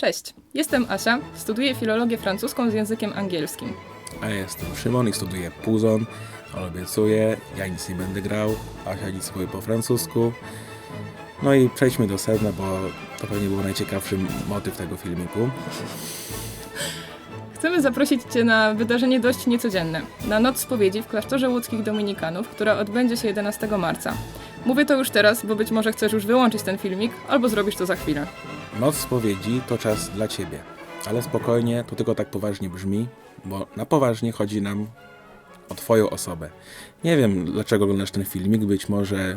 Cześć, jestem Asia, studiuję filologię francuską z językiem angielskim. A jestem Szymon i studiuję Puzon, ale obiecuję, ja nic nie będę grał, Asia nic powie po francusku. No i przejdźmy do sedna, bo to pewnie był najciekawszy motyw tego filmiku. Chcemy zaprosić Cię na wydarzenie dość niecodzienne, na Noc Spowiedzi w klasztorze łódzkich dominikanów, która odbędzie się 11 marca. Mówię to już teraz, bo być może chcesz już wyłączyć ten filmik, albo zrobisz to za chwilę. Noc spowiedzi to czas dla ciebie, ale spokojnie, to tylko tak poważnie brzmi, bo na poważnie chodzi nam o twoją osobę. Nie wiem, dlaczego oglądasz ten filmik, być może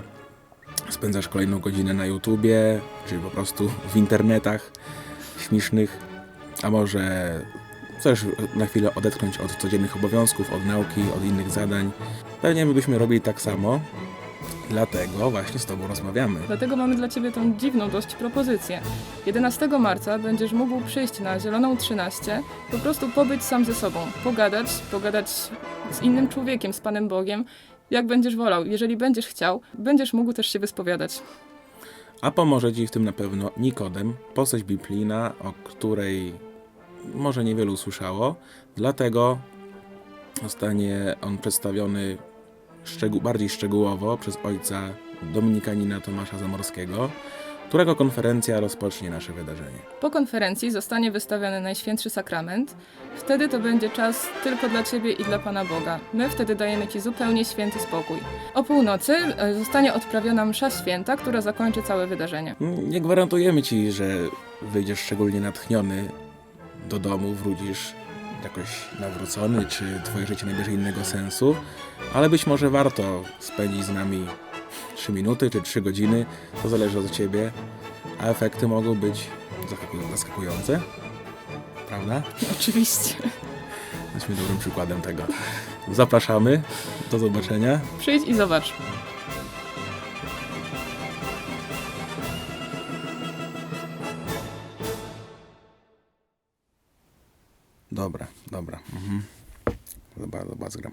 spędzasz kolejną godzinę na YouTubie, czy po prostu w internetach śmiesznych, a może chcesz na chwilę odetchnąć od codziennych obowiązków, od nauki, od innych zadań. Pewnie my byśmy robili tak samo, dlatego właśnie z tobą rozmawiamy. Dlatego mamy dla Ciebie tą dziwną dość propozycję. 11 marca będziesz mógł przyjść na Zieloną 13, po prostu pobyć sam ze sobą, pogadać, pogadać z innym człowiekiem, z Panem Bogiem, jak będziesz wolał. Jeżeli będziesz chciał, będziesz mógł też się wyspowiadać. A pomoże Ci w tym na pewno Nikodem, postać biblijna, o której może niewielu słyszało, dlatego zostanie on przedstawiony szczegół, bardziej szczegółowo przez ojca dominikanina Tomasza Zamorskiego, którego konferencja rozpocznie nasze wydarzenie. Po konferencji zostanie wystawiony Najświętszy Sakrament. Wtedy to będzie czas tylko dla Ciebie i dla Pana Boga. My wtedy dajemy Ci zupełnie święty spokój. O północy e, zostanie odprawiona msza święta, która zakończy całe wydarzenie. Nie gwarantujemy Ci, że wyjdziesz szczególnie natchniony do domu, wrócisz jakoś nawrócony, czy Twoje życie nabierze innego sensu, ale być może warto spędzić z nami 3 minuty czy 3 godziny, to zależy od Ciebie, a efekty mogą być zaskakuj- zaskakujące, prawda? Oczywiście. Jesteśmy dobrym przykładem tego. Zapraszamy, do zobaczenia. Przyjdź i zobacz. Dobra, dobra. Mhm. Dobra, dobra, zgram.